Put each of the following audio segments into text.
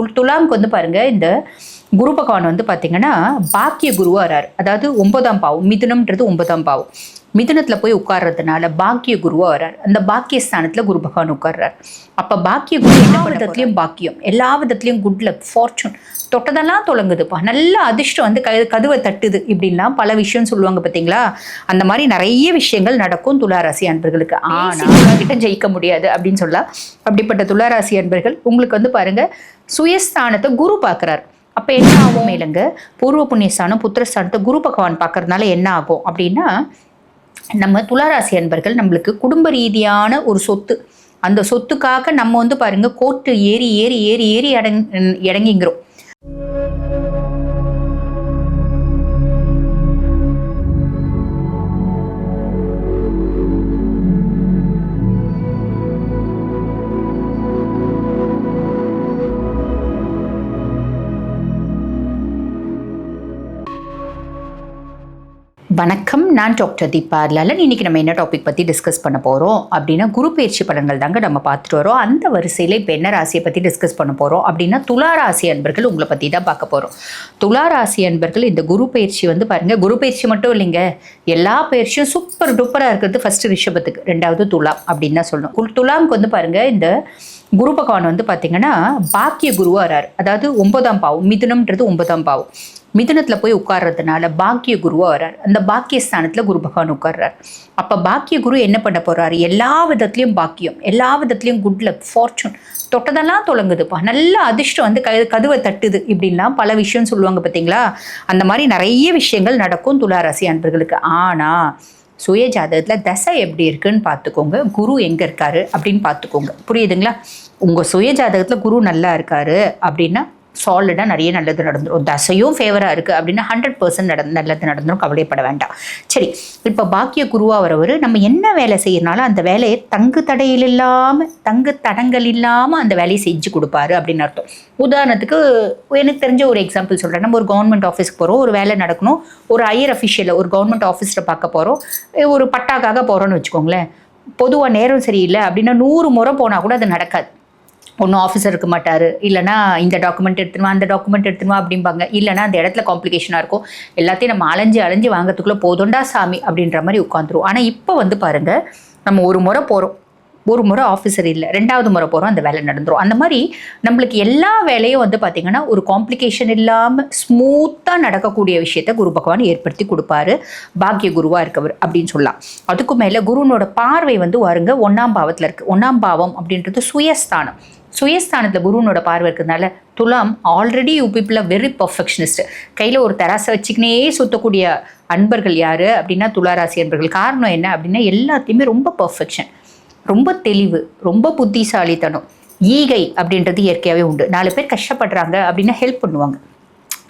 குல் வந்து பாருங்க இந்த குரு பகவான் வந்து பார்த்தீங்கன்னா பாக்கிய குருவாக அதாவது ஒன்பதாம் பாவம் மிதுனம்ன்றது ஒன்பதாம் பாவம். மிதுனத்துல போய் உட்கார்றதுனால பாக்கிய குருவா வராரு அந்த பாக்கிய ஸ்தானத்துல குரு பகவான் உட்கார்றாரு. அப்ப பாக்கிய குரு எல்லா விதத்துலயும் பாக்கியம். எல்லா விதத்துலயும் குட் லக் ஃபார்ச்சூன் தொட்டதெல்லாம் தொடங்குதுப்பா. நல்ல அதிர்ஷ்டம் வந்து க கதுவை தட்டுது இப்படின்லாம் பல விஷயம் சொல்லுவாங்க பார்த்தீங்களா அந்த மாதிரி நிறைய விஷயங்கள் நடக்கும் துளாராசி அன்பர்களுக்கு. ஆனால் கிட்ட ஜெயிக்க முடியாது அப்படின்னு சொல்லலாம். அப்படிப்பட்ட துளாராசி அன்பர்கள் உங்களுக்கு வந்து பாருங்க சுயஸ்தானத்தை குரு பார்க்குறாரு. அப்போ என்ன ஆகும் மேலுங்க? பூர்வ புண்ணியஸ்தானம் புத்திரஸ்தானத்தை குரு பகவான் பார்க்கறதுனால என்ன ஆகும் அப்படின்னா நம்ம துளாராசி அன்பர்கள் நம்மளுக்கு குடும்ப ரீதியான ஒரு சொத்து. அந்த சொத்துக்காக நம்ம வந்து பாருங்க கோர்ட்டு ஏறி ஏறி ஏறி ஏறி இடங் இடங்கிங்கிறோம் வணக்கம். நான் டாக்டர் தீபா லலன் இன்னைக்கு நம்ம என்ன டாபிக் பற்றி டிஸ்கஸ் பண்ண போகிறோம் அப்படின்னா குரு பயிற்சி பலன்கள் தாங்க நம்ம பார்த்துட்டு வரோம். அந்த வரிசையில் இப்போ என்ன ராசியை பற்றி டிஸ்கஸ் பண்ண போகிறோம் அப்படின்னா துலா ராசி அன்பர்கள் உங்களை பற்றி தான் பார்க்க போகிறோம் துலா ராசி அன்பர்கள் இந்த குரு பயிற்சி வந்து பாருங்கள் குரு பயிற்சி மட்டும் இல்லைங்க. எல்லா பயிற்சியும் சூப்பர் டூப்பராக இருக்கிறது ஃபஸ்ட்டு ரிஷபத்துக்கு ரெண்டாவது துலாம் அப்படின்னு தான் சொல்லணும். துலாமுக்கு வந்து பாருங்கள் இந்த குரு பகவான் வந்து பார்த்தீங்கன்னா பாக்கிய குருவாரார் அதாவது ஒன்பதாம் பாவம் மிதுனம்ன்றது ஒன்பதாம் பாவம். மிதுனத்துல போய் உட்கார்றதுனால பாக்கிய குருவா வர்றார். அந்த பாக்கிய ஸ்தானத்துல குரு பகவான் உட்கார்றார். அப்போ பாக்கிய குரு என்ன பண்ண போகிறாரு எல்லா விதத்துலேயும் பாக்கியம் எல்லா விதத்துலேயும் குட் லக் ஃபார்ச்சூன் தொட்டதெல்லாம் தொடங்குதுப்பா நல்ல அதிர்ஷ்டம் வந்து க கதுவை தட்டுது இப்படின்லாம் பல விஷயம் சொல்லுவாங்க பார்த்தீங்களா அந்த மாதிரி நிறைய விஷயங்கள் நடக்கும் துளாராசி அன்பர்களுக்கு. ஆனால் சுய ஜாதகத்தில் தசை எப்படி இருக்குன்னு பார்த்துக்கோங்க. குரு எங்கே இருக்காரு அப்படின்னு பார்த்துக்கோங்க. புரியுதுங்களா? உங்கள் சுய ஜாதகத்தில் குரு நல்லா இருக்காரு அப்படின்னா சாலிடாக நிறைய நல்லது நடந்துடும் தசையும் ஃபேவராக இருக்குது அப்படின்னா ஹண்ட்ரட் பர்சன்ட் நட நல்லது நடந்துடும் கவலைப்பட வேண்டாம். சரி இப்போ பாக்கிய குருவாக வரவர் நம்ம என்ன வேலை செய்யறனாலும் அந்த வேலையை தங்கு தடையில் இல்லாமல் தங்கு தடங்கள் இல்லாமல் அந்த வேலையை செஞ்சு கொடுப்பாரு அப்படின்னு அர்த்தம். உதாரணத்துக்கு எனக்கு தெரிஞ்ச ஒரு எக்ஸாம்பிள் சொல்கிறேன் நம்ம ஒரு கவர்மெண்ட் ஆஃபீஸ்க்கு போகிறோம் ஒரு வேலை நடக்கணும். ஒரு ஹையர் அஃபிஷியலை ஒரு கவர்மெண்ட் ஆஃபீஸில் பார்க்க போகிறோம் ஒரு பட்டாக்காக போகிறோன்னு வச்சுக்கோங்களேன். பொதுவாக நேரம் சரியில்லை அப்படின்னா நூறு முறை போனால் கூட அது நடக்காது. ஒன்றும் ஆஃபீஸர் இருக்க மாட்டார். இல்லைனா இந்த டாக்குமெண்ட் எடுத்துருவா அந்த டாக்குமெண்ட் எடுத்துருவா அப்படிம்பாங்க. இல்லைனா அந்த இடத்துல காம்ப்ளிகேஷனாக இருக்கும். எல்லாத்தையும் நம்ம அலைஞ்சு அலைஞ்சு வாங்கிறதுக்குள்ளே போதுண்டா சாமி அப்படின்ற மாதிரி உட்காந்துரும். ஆனால் இப்போ வந்து பாருங்கள் நம்ம ஒரு முறை போகிறோம் ஒரு முறை ஆஃபீஸர் இல்லை ரெண்டாவது முறை போகிறோம் அந்த வேலை நடந்துடும் அந்த மாதிரி நம்மளுக்கு எல்லா வேலையும் வந்து பார்த்திங்கன்னா ஒரு காம்ப்ளிகேஷன் இல்லாமல் ஸ்மூத்தாக நடக்கக்கூடிய விஷயத்த குரு பகவான் ஏற்படுத்தி கொடுப்பாரு. பாக்கிய குருவாக இருக்கவர் அப்படின்னு சொல்லலாம். அதுக்கு மேலே குருனோட பார்வை வந்து வருங்க ஒன்றாம் பாவத்தில் இருக்குது ஒன்றாம் பாவம் அப்படின்றது சுயஸ்தானம். சுயஸ்தானத்தில் குருனோட பார்வை இருக்கிறதுனால துலாம் already you people very perfectionist கையில் ஒரு தராசை வச்சுக்கினே சுற்றக்கூடிய அன்பர்கள் யார் அப்படின்னா துளாராசி அன்பர்கள் காரணம் என்ன அப்படின்னா எல்லாத்தையுமே ரொம்ப பர்ஃபெக்ஷன் ரொம்ப தெளிவு ரொம்ப புத்திசாலித்தனம் ஈகை அப்படின்றது இயற்கையாகவே உண்டு. நாலு பேர் கஷ்டப்படுறாங்க அப்படின்னா ஹெல்ப் பண்ணுவாங்க.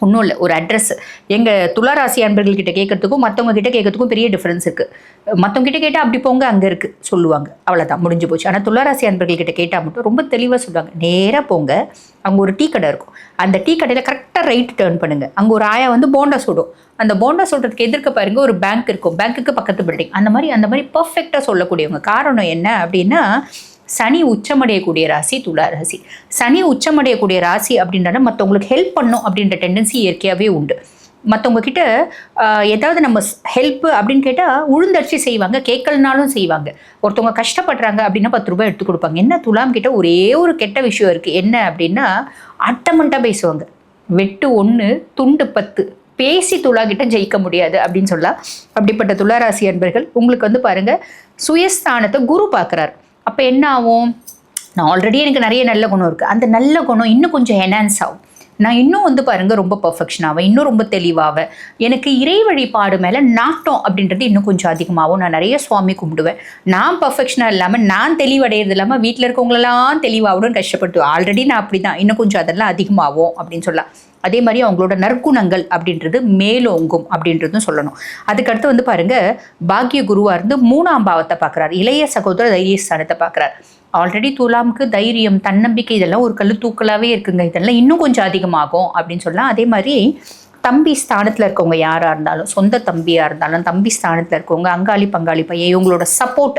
ஒன்றும் இல்லை. ஒரு அட்ரஸ் எங்கள் துளாராசி அன்பர்கள்கிட்ட கேட்கறதுக்கும் மற்றவங்க கிட்ட கேட்கறதுக்கும் பெரிய டிஃப்ரென்ஸ் இருக்குது மற்றவங்க கிட்ட கேட்டால் அப்படி போங்க அங்கே இருக்குது சொல்லுவாங்க. அவ்வளோதான் முடிஞ்சு போச்சு. ஆனால் துளாராசி அன்பர்கள்கிட்ட கேட்டால் மட்டும் ரொம்ப தெளிவாக சொல்லுவாங்க நேராக போங்க. அங்கே ஒரு டீ கடை இருக்கும். அந்த டீ கடையில் கரெக்டாக ரைட் டேர்ன் பண்ணுங்கள் அங்கே ஒரு ஆயா வந்து போண்டா சுடும். அந்த போண்டா சொல்கிறதுக்கு எதிர்க்க பாருங்க ஒரு பேங்க் இருக்கும். பேங்க்குக்கு பக்கத்து பில்டிங் அந்த மாதிரி அந்த மாதிரி பர்ஃபெக்டாக சொல்லக்கூடியவங்க. காரணம் என்ன அப்படின்னா சனி உச்சமடையக்கூடிய ராசி துலா ராசி சனி உச்சமடையக்கூடிய ராசி அப்படின்றத மற்றவங்களுக்கு ஹெல்ப் பண்ணும் அப்படின்ற டெண்டன்சி இயற்கையாகவே உண்டு. மற்றவங்க கிட்ட ஏதாவது நம்ம ஹெல்ப் அப்படின்னு கேட்டால் உழுந்தடிச்சு செய்வாங்க கேட்கலனாலும் செய்வாங்க. ஒருத்தவங்க கஷ்டப்படுறாங்க அப்படின்னா பத்து ரூபாய் எடுத்து கொடுப்பாங்க. என்ன துலாம் கிட்ட ஒரே ஒரு கெட்ட விஷயம் இருக்குது என்ன அப்படின்னா அட்டமண்ட்டாக பேசுவாங்க. வெட்டு ஒன்று துண்டு பத்து. பேசி துலா கிட்ட ஜெயிக்க முடியாது அப்படின்னு சொல்லலாம். அப்படிப்பட்ட துளாராசி அன்பர்கள் உங்களுக்கு வந்து பாருங்கள் சுயஸ்தானத்தை குரு பார்க்குறாரு. அப்போ என்ன ஆகும்? நான் ஆல்ரெடி எனக்கு நிறைய நல்ல குணம் இருக்குது அந்த நல்ல குணம் இன்னும் கொஞ்சம் என்ஹான்ஸ் ஆகும். நான் இன்னும் வந்து பாருங்க ரொம்ப பர்ஃபெக்ஷன் ஆவேன். இன்னும் ரொம்ப தெளிவாகவேன் எனக்கு இறை வழிபாடு மேலே நாட்டம் அப்படின்றது இன்னும் கொஞ்சம் அதிகமாகவும் நான் நிறைய சுவாமி கும்பிடுவேன். நான் பர்ஃபெக்ஷனாக இல்லாமல் நான் தெளிவடைகிறது இல்லாமல் வீட்டில் இருக்கவங்களெல்லாம் தெளிவாகணும்னு கஷ்டப்பட்டு ஆல்ரெடி நான் அப்படி தான் இன்னும் கொஞ்சம் அதெல்லாம் அதிகமாகும் அப்படின்னு சொல்லலாம். அதே மாதிரி அவங்களோட நற்குணங்கள் அப்படின்றது மேலோங்கும் அப்படின்றதும் சொல்லணும். அதுக்கடுத்து வந்து பாருங்க பாக்கிய குருவா இருந்து மூணாம் பாவத்தை பார்க்குறாரு. இளைய சகோதர தைரியஸ்தானத்தை பார்க்குறாரு. ஆல்ரெடி துலாமுக்கு தைரியம் தன்னம்பிக்கை இதெல்லாம் ஒரு கல்லு தூக்கலாகவே இருக்குங்க. இதெல்லாம் இன்னும் கொஞ்சம் அதிகமாகும் அப்படின்னு சொல்லலாம். அதே மாதிரி தம்பி ஸ்தானத்தில் இருக்கவங்க யாராக இருந்தாலும் சொந்த தம்பியாக இருந்தாலும் தம்பி ஸ்தானத்தில் இருக்கவங்க அங்காளி பங்காளி பையன் இவங்களோட சப்போர்ட்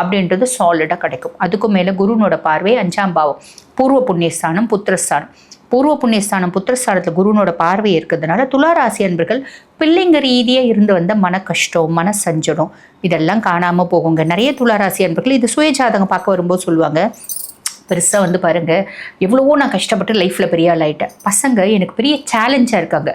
அப்படின்றது சாலிடாக கிடைக்கும். அதுக்கும் மேலே குருனோட பார்வை அஞ்சாம் பாவம். பூர்வ புண்ணியஸ்தானம் புத்திரஸ்தானம் பூர்வ புண்ணியஸ்தானம் புத்திரஸ்தானத்தில் குருனோட பார்வை இருக்கிறதுனால துளாராசி அன்பர்கள் பிள்ளைங்க ரீதியாக இருந்து வந்த மன கஷ்டம் மன சஞ்சடம் இதெல்லாம் காணாமல் போகுங்க. நிறைய துளாராசி அன்பர்கள் இது சுயஜாதகம் பார்க்க வரும்போது சொல்லுவாங்க. பெருசாக வந்து பாருங்கள் எவ்வளவோ நான் கஷ்டப்பட்டு லைஃப்பில் பெரிய ஆள் ஆகிட்டேன் பசங்க எனக்கு பெரிய சேலஞ்சாக இருக்காங்க.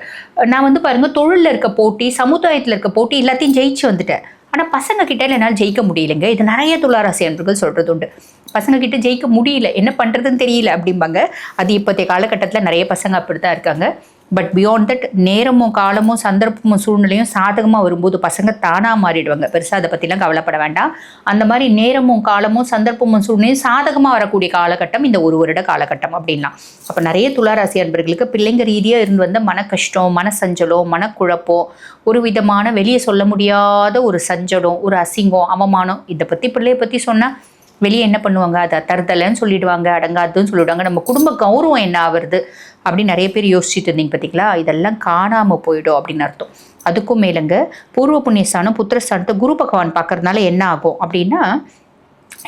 நான் வந்து பாருங்கள் தொழிலில் இருக்க போட்டி சமுதாயத்தில் இருக்க போட்டி எல்லாத்தையும் ஜெயிச்சு வந்துட்டேன். ஆனால் பசங்க கிட்ட என்னால் ஜெயிக்க முடியலைங்க. இது நிறைய துளாராசி அன்பர்கள் சொல்கிறது உண்டு. பசங்க கிட்ட ஜெயிக்க முடியல. என்ன பண்ணுறதுன்னு தெரியல அப்படிம்பாங்க. அது இப்போதைய காலகட்டத்தில் நிறைய பசங்க அப்படி தான் இருக்காங்க. பட் பியாண்ட் தட் நேரமும் காலமும் சந்தர்ப்பமும் சூழ்நிலையும் சாதகமாக வரும்போது பசங்க தானாக மாறிடுவாங்க. பெருசாக அதை பற்றிலாம் கவலைப்பட வேண்டாம். அந்த மாதிரி நேரமும் காலமும் சந்தர்ப்பமும் சூழ்நிலையும் சாதகமாக வரக்கூடிய காலகட்டம் இந்த ஒரு வருட காலகட்டம் அப்படின்லாம். அப்போ நிறைய துளாராசி அன்பர்களுக்கு பிள்ளைங்க ரீதியாக இருந்து வந்த மன கஷ்டம் மன சஞ்சலம் மனக்குழப்பம் ஒரு விதமான வெளியே சொல்ல முடியாத ஒரு சஞ்சலம் ஒரு அசிங்கம் அவமானம் இதை பற்றி பிள்ளையை பற்றி சொன்னால் வெளியே என்ன பண்ணுவாங்க? அதை தருதலைன்னு சொல்லிடுவாங்க அடங்காதுன்னு சொல்லிடுவாங்க. நம்ம குடும்ப கௌரவம் என்ன ஆகுறது அப்படின்னு நிறைய பேர் யோசிச்சுட்டு இருந்தீங்க பார்த்தீங்களா இதெல்லாம் காணாமல் போயிடும் அப்படின்னு அர்த்தம். அதுக்கும் மேலங்க பூர்வ புண்ணியஸ்தானம் புத்திரஸ்தானத்தை குரு பகவான் பார்க்கறதுனால என்ன ஆகும் அப்படின்னா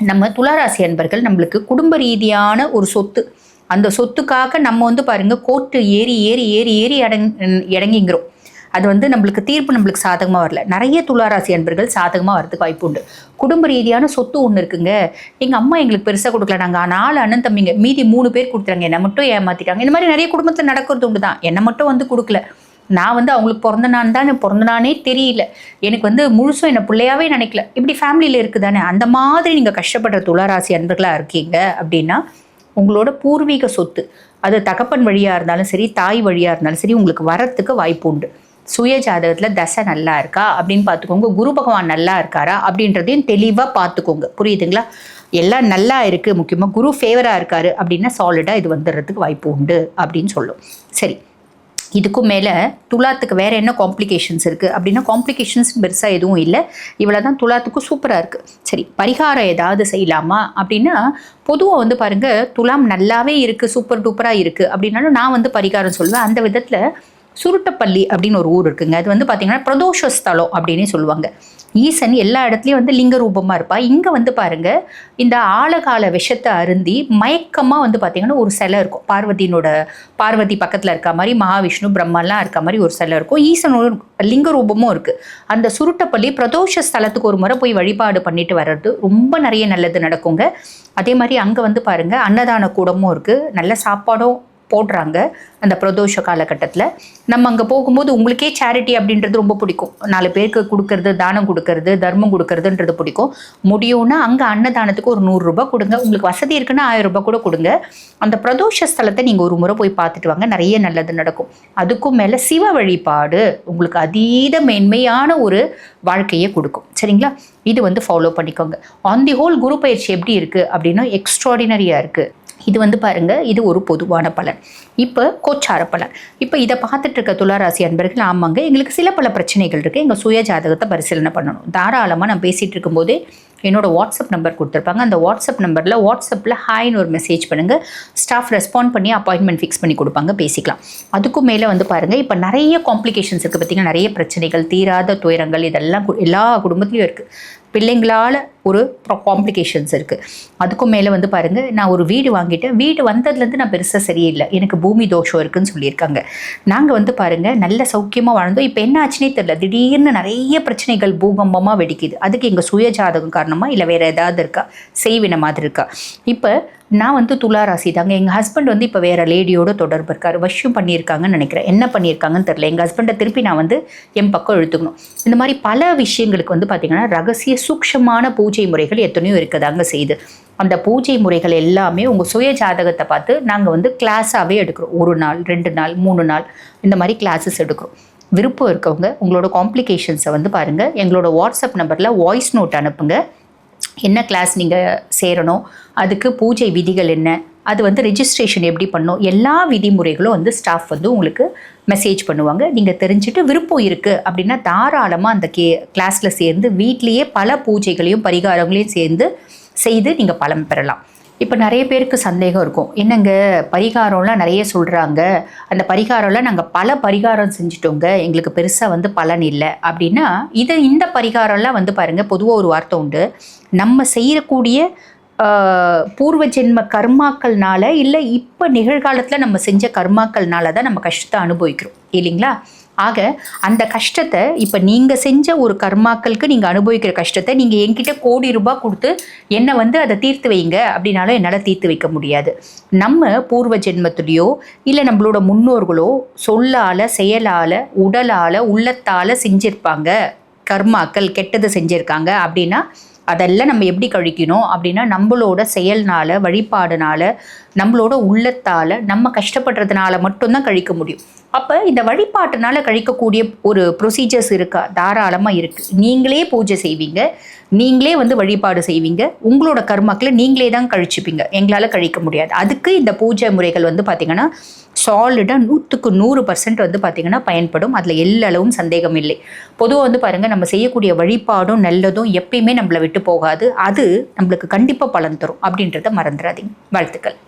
நம்ம துளாராசி அன்பர்கள் நம்மளுக்கு குடும்ப ரீதியான ஒரு சொத்து. அந்த சொத்துக்காக நம்ம வந்து பாருங்க கோர்ட்டு ஏறி ஏறி ஏறி ஏறி அடங் இறங்கிங்கிறோம். அது வந்து நம்மளுக்கு தீர்ப்பு நம்மளுக்கு சாதகமாக வரல. நிறைய துளாராசி அன்பர்கள் சாதகமாக வரதுக்கு வாய்ப்பு உண்டு. குடும்ப ரீதியான சொத்து ஒன்று இருக்குங்க. எங்கள் அம்மா எங்களுக்கு பெருசாக கொடுக்கல. நாங்கள் நாலு அண்ணன் தம்பிங்க. மீதி மூணு பேர் கொடுத்துறாங்க என்னை மட்டும் ஏமாற்றிட்டாங்க இந்த மாதிரி நிறைய குடும்பத்தில் நடக்கிறது உண்டு தான். என்னை மட்டும் வந்து கொடுக்கல. நான் வந்து அவங்களுக்கு பிறந்த நான் தான் பிறந்த நானே தெரியல. எனக்கு வந்து முழுசும் என்னை பிள்ளையாவே நினைக்கல. இப்படி ஃபேமிலியில் இருக்குதானே? அந்த மாதிரி நீங்கள் கஷ்டப்படுற துளாராசி அன்பர்களாக இருக்கீங்க அப்படின்னா உங்களோட பூர்வீக சொத்து. அது தகப்பன் வழியாக இருந்தாலும் சரி தாய் வழியாக இருந்தாலும் சரி உங்களுக்கு வரத்துக்கு வாய்ப்பு உண்டு. சுய ஜாதகத்தில் தசை நல்லா இருக்கா? அப்படின்னு பார்த்துக்கோங்க. குரு பகவான் நல்லா இருக்காரா? அப்படின்றதையும் தெளிவாக பார்த்துக்கோங்க. புரியுதுங்களா? எல்லாம் நல்லா இருக்குது முக்கியமாக குரு ஃபேவராக இருக்காரு அப்படின்னா சாலிடாக இது வந்துடுறதுக்கு வாய்ப்பு உண்டு அப்படின்னு சொல்லும். சரி. இதுக்கும் மேலே துலாத்துக்கு வேறு என்ன காம்ப்ளிகேஷன்ஸ் இருக்குது அப்படின்னா காம்ப்ளிகேஷன்ஸ் பெருசாக எதுவும் இல்லை. இவ்வளோ தான் துலாத்துக்கும் சூப்பராக இருக்குது சரி. பரிகாரம் ஏதாவது செய்யலாமா? அப்படின்னா பொதுவாக வந்து பாருங்கள் துலாம் நல்லாவே இருக்குது சூப்பர் டூப்பராக இருக்குது அப்படின்னாலும் நான் வந்து பரிகாரம் சொல்லுவேன் அந்த விதத்தில் சுருட்டப்பள்ளி அப்படின்னு ஒரு ஊர் இருக்குங்க. அது வந்து பார்த்தீங்கன்னா பிரதோஷ ஸ்தலம் அப்படின்னு சொல்லுவாங்க. ஈசன் எல்லா இடத்துலையும் வந்து லிங்க ரூபமாக இருப்பா. இங்கே வந்து பாருங்க இந்த ஆழகால விஷத்தை அருந்தி மயக்கமாக வந்து பார்த்தீங்கன்னா ஒரு சிலை இருக்கும். பார்வதியினோட பார்வதி பக்கத்தில் இருக்க மாதிரி மகாவிஷ்ணு பிரம்மாலாம் இருக்க மாதிரி ஒரு சிலை இருக்கும். ஈசனோட லிங்க ரூபமும் இருக்குது அந்த சுருட்டப்பள்ளி பிரதோஷ ஸ்தலத்துக்கு ஒரு முறை போய் வழிபாடு பண்ணிட்டு வர்றது ரொம்ப நிறைய நல்லது நடக்குங்க. அதே மாதிரி அங்கே வந்து பாருங்க அன்னதான கூடமும் இருக்குது நல்ல சாப்பாடும் போடுறாங்க அந்த பிரதோஷ காலகட்டத்தில். நம்ம அங்கே போகும்போது உங்களுக்கே சேரிட்டி அப்படின்றது ரொம்ப பிடிக்கும். நாலு பேருக்கு கொடுக்கறது தானம் கொடுக்கறது தர்மம் கொடுக்கறதுன்றது பிடிக்கும். முடியும்னா அங்கே அன்னதானத்துக்கு ஒரு நூறுரூபா கொடுங்க. உங்களுக்கு வசதி இருக்குன்னா ஆயிரம் ரூபாய் கூட கொடுங்க. அந்த பிரதோஷ ஸ்தலத்தை நீங்கள் ஒரு முறை போய் பார்த்துட்டு வாங்க. நிறைய நல்லது நடக்கும். அதுக்கும் மேலே சிவ வழிபாடு உங்களுக்கு அதீத மேன்மையான ஒரு வாழ்க்கையை கொடுக்கும். சரிங்களா? இது வந்து ஃபாலோ பண்ணிக்கோங்க. ஆன் தி ஹோல் குரு பயிற்சி எப்படி இருக்குது அப்படின்னா எக்ஸ்ட்ராடினரியாக இருக்குது இது வந்து பாருங்க இது ஒரு பொதுவான பலன். இப்போ கோச்சார பலன். இப்போ இதை பார்த்துட்டு இருக்க துளாராசி அன்பர்கள் ஆமாங்க எங்களுக்கு சில பல பிரச்சனைகள் இருக்குது எங்கள் சுய ஜாதகத்தை பரிசீலனை பண்ணணும். தாராளமாக நான் பேசிகிட்டு இருக்கும்போதே என்னோடய வாட்ஸ்அப் நம்பர் கொடுத்துருப்பாங்க. அந்த வாட்ஸ்அப் நம்பரில் வாட்ஸ்அப்பில் ஹாய்னு ஒரு மெசேஜ் பண்ணுங்கள் ஸ்டாஃப் ரெஸ்பாண்ட் பண்ணி அப்பாயின்மெண்ட் ஃபிக்ஸ் பண்ணி கொடுப்பாங்க பேசிக்கலாம். அதுக்கும் மேலே வந்து பாருங்கள் இப்போ நிறைய காம்ப்ளிகேஷன்ஸ் இருக்குது பார்த்திங்கன்னா நிறைய பிரச்சனைகள் தீராத துயரங்கள் இதெல்லாம் கு- எல்லா குடும்பத்துலையும் இருக்குது பிள்ளைங்களால் ஒரு காம்ப்ளிகேஷன்ஸ் இருக்குது அதுக்கும் மேலே வந்து பாருங்கள் நான் ஒரு வீடு வாங்கிட்டேன். வீடு வந்ததுலேருந்து நான் பெருசாக சரியில்லை. எனக்கு பூமி தோஷம் இருக்குன்னு சொல்லியிருக்காங்க. நாங்கள் வந்து பாருங்கள் நல்ல சௌக்கியமாக வாழ்ந்தோம். இப்போ என்ன ஆச்சுனே தெரில திடீர்னு நிறைய பிரச்சனைகள் பூகம்பமாக வெடிக்குது. அதுக்கு எங்கள் சுய ஜாதகம் காரணமாக இல்லை வேறு ஏதாவது இருக்கா? செய்வின மாதிரி இருக்கா? இப்போ நான் வந்து துளாராசி தாங்க. எங்கள் ஹஸ்பண்ட் வந்து இப்போ வேறு லேடியோட தொடர்பு இருக்கார். வஷ்யம் பண்ணியிருக்காங்கன்னு நினைக்கிறேன். என்ன பண்ணியிருக்காங்கன்னு தெரில எங்கள் ஹஸ்பண்டை திருப்பி நான் வந்து என் பக்கம் இழுத்துக்கணும். இந்த மாதிரி பல விஷயங்களுக்கு வந்து பார்த்திங்கன்னா ரகசிய சூக்ஷமான பூஜை முறைகள் எத்தனையோ இருக்கதாங்க செய்யுது. அந்த பூஜை முறைகள் எல்லாமே உங்கள் சுய ஜாதகத்தை பார்த்து நாங்கள் வந்து கிளாஸாகவே எடுக்கிறோம். ஒரு நாள் ரெண்டு நாள் மூணு நாள் இந்த மாதிரி கிளாஸஸ் எடுக்கிறோம். விருப்பம் இருக்கவங்க உங்களோட காம்ப்ளிகேஷன்ஸை வந்து பாருங்கள் எங்களோட வாட்ஸ்அப் நம்பரில் வாய்ஸ் நோட் அனுப்புங்க. என்ன கிளாஸ் நீங்கள் சேரணும்? அதுக்கு பூஜை விதிகள் என்ன? அது வந்து ரெஜிஸ்ட்ரேஷன் எப்படி பண்ணணும்? எல்லா விதிமுறைகளும் வந்து ஸ்டாஃப் வந்து உங்களுக்கு மெசேஜ் பண்ணுவாங்க. நீங்கள் தெரிஞ்சுட்டு விருப்பம் இருக்குது அப்படின்னா தாராளமாக அந்த கே கிளாஸில் சேர்ந்து வீட்லேயே பல பூஜைகளையும் பரிகாரங்களையும் சேர்ந்து செய்து நீங்கள் பலன் பெறலாம். இப்போ நிறைய பேருக்கு சந்தேகம் இருக்கும். என்னங்க பரிகாரம்லாம் நிறைய சொல்கிறாங்க அந்த பரிகாரம்லாம் நாங்கள் பல பரிகாரம் செஞ்சிட்டோங்க. எங்களுக்கு பெருசாக வந்து பலன் இல்லை. அப்படின்னா இது இந்த பரிகாரம்லாம் வந்து பாருங்கள் பொதுவாக ஒரு வார்த்தை உண்டு. நம்ம செய்யக்கூடிய பூர்வ ஜென்ம கர்மாக்கள்னால இல்லை இப்போ நிகழ்காலத்தில் நம்ம செஞ்ச கர்மாக்கள்னால தான் நம்ம கஷ்டத்தை அனுபவிக்கிறோம். இல்லைங்களா? ஆக அந்த கஷ்டத்தை இப்போ நீங்கள் செஞ்ச ஒரு கர்மாக்களுக்கு நீங்கள் அனுபவிக்கிற கஷ்டத்தை நீங்கள் என்கிட்ட கோடி ரூபாய் கொடுத்து என்னை வந்து அதை தீர்த்து வைங்க அப்படின்னாலும் என்னால் தீர்த்து வைக்க முடியாது. நம்ம பூர்வ ஜென்மத்துலேயோ இல்லை நம்மளோட முன்னோர்களோ சொல்லால் செயலால் உடலால் உள்ளத்தால் செஞ்சிருப்பாங்க. கர்மாக்கள் கெட்டது செஞ்சுருக்காங்க அப்படின்னா அதெல்லாம் நம்ம எப்படி கழிக்கணும் அப்படின்னா நம்மளோட செயல்னால வழிபாடுனால நம்மளோட உள்ளத்தால் நம்ம கஷ்டப்படுறதுனால மட்டும்தான் கழிக்க முடியும். அப்போ இந்த வழிபாட்டுனால கழிக்கக்கூடிய ஒரு ப்ரொசீஜர்ஸ் இருக்கா? தாராளமாக இருக்குது நீங்களே பூஜை செய்வீங்க. நீங்களே வந்து வழிபாடு செய்வீங்க. உங்களோட கர்மாக்களை நீங்களே தான் கழிச்சுப்பீங்க. எங்களால் கழிக்க முடியாது. அதுக்கு இந்த பூஜை முறைகள் வந்து பார்த்திங்கன்னா சாலிடாக நூற்றுக்கு நூறு பர்சன்ட் வந்து பார்த்திங்கன்னா பயன்படும். அதில் எல்லளவும் சந்தேகம் இல்லை. பொதுவாக வந்து பாருங்கள் நம்ம செய்யக்கூடிய வழிபாடும் நல்லதும் எப்பயுமே நம்மளை விட்டு போகாது. அது நம்மளுக்கு கண்டிப்பாக பலன் தரும் அப்படின்றத மறந்துடாதீங்க. வாழ்த்துக்கள்.